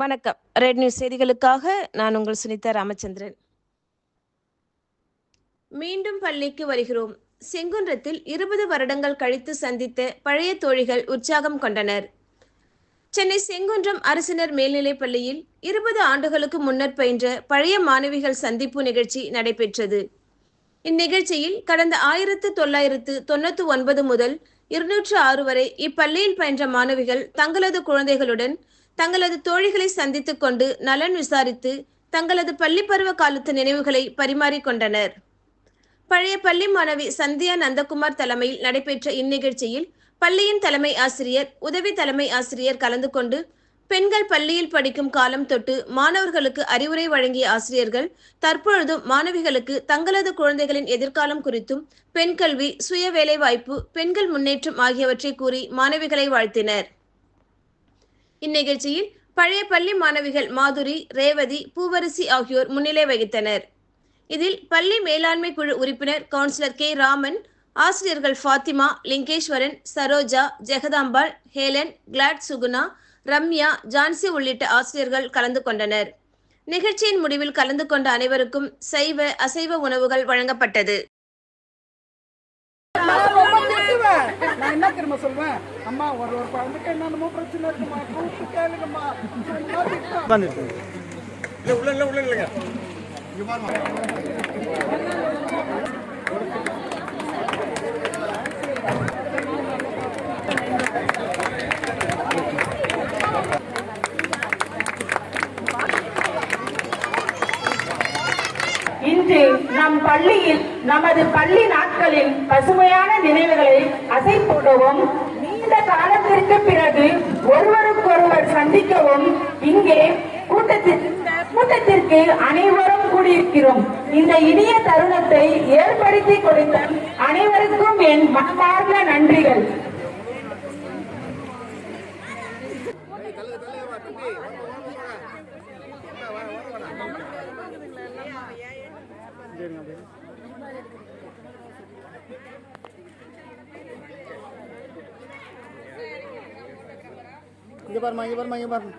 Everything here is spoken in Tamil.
வணக்கம். ரெட் நியூஸ் செய்திகளுக்காக நான் உங்கள் சுனிதா ராமச்சந்திரன். மீண்டும் பள்ளிக்கு வருகிறோம். செங்குன்றத்தில் இருபது வருடங்கள் கழித்து சந்தித்த பழைய தோழிகள் உற்சாகம் கொண்டனர். சென்னை செங்குன்றம் அரசினர் மேல்நிலைப் பள்ளியில் இருபது ஆண்டுகளுக்கு முன்னர் பயின்ற பழைய மாணவிகள் சந்திப்பு நிகழ்ச்சி நடைபெற்றது. இந்நிகழ்ச்சியில் கடந்த ஆயிரத்து தொள்ளாயிரத்து தொண்ணூத்தி ஒன்பது முதல் இருநூற்று ஆறு வரை இப்பள்ளியில் பயின்ற மாணவிகள் தங்களது குழந்தைகளுடன் தங்களது தோழிகளை சந்தித்துக் கொண்டு நலன் விசாரித்து தங்களது பள்ளி பருவ காலத்து நினைவுகளை பரிமாறிக்கொண்டனர் பழைய பள்ளி மாணவி சந்தியா நந்தகுமார் தலைமையில் நடைபெற்ற இந்நிகழ்ச்சியில் பள்ளியின் தலைமை ஆசிரியர் உதவி தலைமை ஆசிரியர் கலந்து கொண்டு பெண்கள் பள்ளியில் படிக்கும் காலம் தொட்டு மாணவர்களுக்கு அறிவுரை வழங்கிய ஆசிரியர்கள் தற்பொழுதும் மாணவிகளுக்கு தங்களது குழந்தைகளின் எதிர்காலம் குறித்தும் பெண் கல்வி சுய வேலைவாய்ப்பு பெண்கள் முன்னேற்றம் ஆகியவற்றை கூறி மாணவிகளை வாழ்த்தினர். இந்நிகழ்ச்சியில் பழைய பள்ளி மாணவிகள் மாதுரி ரேவதி பூவரசி ஆகியோர் முன்னிலை வகித்தனர். இதில் பள்ளி மேலாண்மை குழு உறுப்பினர் கவுன்சிலர் கே. ராமன் ஆசிரியர்கள் ஃபாத்திமா லிங்கேஸ்வரன் சரோஜா ஜெகதாம்பாள் ஹேலன் கிளாட் சுகுணா ரம்யா ஜான்சி உள்ளிட்ட ஆசிரியர்கள் கலந்து கொண்டனர். நிகழ்ச்சியின் முடிவில் கலந்து கொண்ட அனைவருக்கும் சைவ அசைவ உணவுகள் வழங்கப்பட்டது. நான் என்ன தெரியுமா சொல்வேன்? அம்மா ஒரு ஒரு குழந்தைக்கு என்னென்னமோ பிரச்சனை இருக்குமா? கூப்பிட்டு கேளுங்கம்மா சும்மா திட்டுவேன். இன்று நம் பள்ளியில் நமது பள்ளி நாட்களின் பசுமையான நினைவுகளை அசை போடவும் நீண்ட காலத்திற்கு பிறகு ஒருவருக்கொருவர் சந்திக்கவும் இங்கே கூட்டத்திற்கு கூட்டத்திற்கு அனைவரும் கூடியிருக்கிறோம் இந்த இனிய தருணத்தை ஏற்படுத்தி கொடுத்த அனைவருக்கும் என் மனமார்ந்த நன்றிகள் இங்க பாருமா இங்க பாருமா இங்க பாருமா